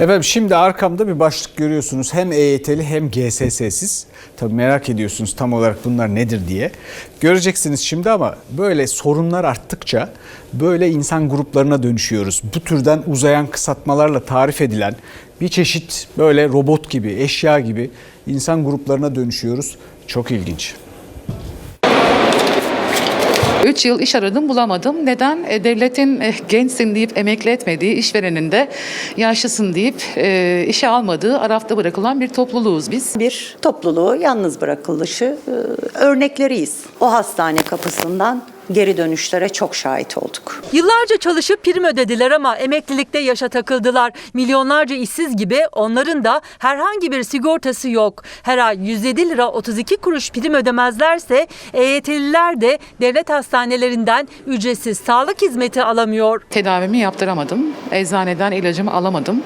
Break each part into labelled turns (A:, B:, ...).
A: Efendim şimdi arkamda bir başlık görüyorsunuz. Hem EYT'li hem GSS'siz. Tabii merak ediyorsunuz tam olarak bunlar nedir diye. Göreceksiniz şimdi ama böyle sorunlar arttıkça böyle insan gruplarına dönüşüyoruz. Bu türden uzayan kısaltmalarla tarif edilen bir çeşit böyle robot gibi, eşya gibi insan gruplarına dönüşüyoruz. Çok ilginç.
B: 3 yıl iş aradım bulamadım. Neden? E, devletin e, gençsin deyip emekli etmediği, işverenin de yaşlısın deyip e, işe almadığı, arafta bırakılan bir topluluğuz biz.
C: bir topluluğu yalnız bırakılışı e, örnekleriyiz. O hastane kapısından geri dönüşlere çok şahit olduk.
D: Yıllarca çalışıp prim ödediler ama emeklilikte yaşa takıldılar. Milyonlarca işsiz gibi onların da herhangi bir sigortası yok. Her ay 107 lira 32 kuruş prim ödemezlerse EYT'liler de devlet hastanelerinden ücretsiz sağlık hizmeti alamıyor.
B: Tedavimi yaptıramadım. Eczaneden ilacımı alamadım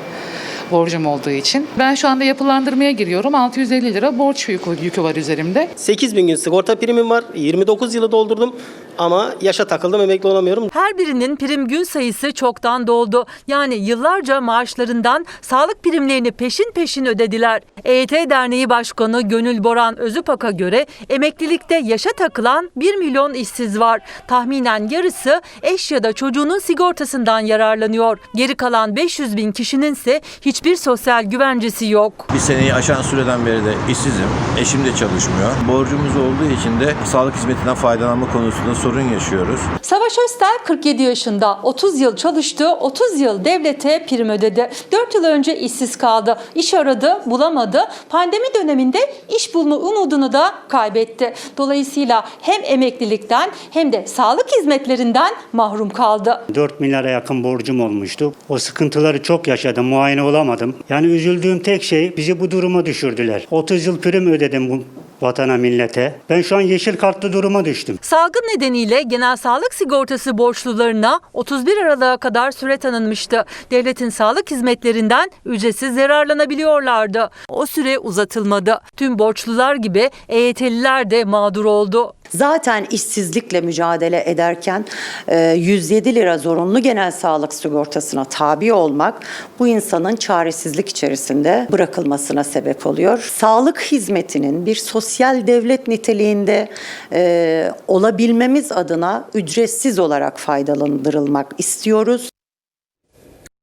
B: borcum olduğu için. Ben şu anda yapılandırmaya giriyorum. 650 lira borç yükü, yükü var üzerimde.
E: 8 bin gün sigorta primim var. 29 yılı doldurdum ama yaşa takıldım emekli olamıyorum.
D: Her birinin prim gün sayısı çoktan doldu. Yani yıllarca maaşlarından sağlık primlerini peşin peşin ödediler. EYT Derneği Başkanı Gönül Boran Özüpak'a göre emeklilikte yaşa takılan 1 milyon işsiz var. Tahminen yarısı eş ya da çocuğunun sigortasından yararlanıyor. Geri kalan 500 bin kişinin ise hiçbir sosyal güvencesi yok.
F: Bir seneyi aşan süreden beri de işsizim. Eşim de çalışmıyor. Borcumuz olduğu için de sağlık hizmetinden faydalanma konusunda sorun yaşıyoruz.
D: Savaş Östel 47 yaşında. 30 yıl çalıştı, 30 yıl devlete prim ödedi. 4 yıl önce işsiz kaldı. İş aradı, bulamadı. Pandemi döneminde iş bulma umudunu da kaybetti. Dolayısıyla hem emeklilikten hem de sağlık hizmetlerinden mahrum kaldı.
G: 4 milyara yakın borcum olmuştu. O sıkıntıları çok yaşadım, muayene olamadım. Yani üzüldüğüm tek şey bizi bu duruma düşürdüler. 30 yıl prim ödedim bu vatana millete. Ben şu an yeşil kartlı duruma düştüm.
D: Salgın nedeniyle genel sağlık sigortası borçlularına 31 Aralık'a kadar süre tanınmıştı. Devletin sağlık hizmetlerinden ücretsiz yararlanabiliyorlardı. O süre uzatılmadı. Tüm borçlular gibi EYT'liler de mağdur oldu.
C: Zaten işsizlikle mücadele ederken e, 107 lira zorunlu genel sağlık sigortasına tabi olmak bu insanın çaresizlik içerisinde bırakılmasına sebep oluyor. Sağlık hizmetinin bir sosyal devlet niteliğinde e, olabilmemiz adına ücretsiz olarak faydalandırılmak istiyoruz.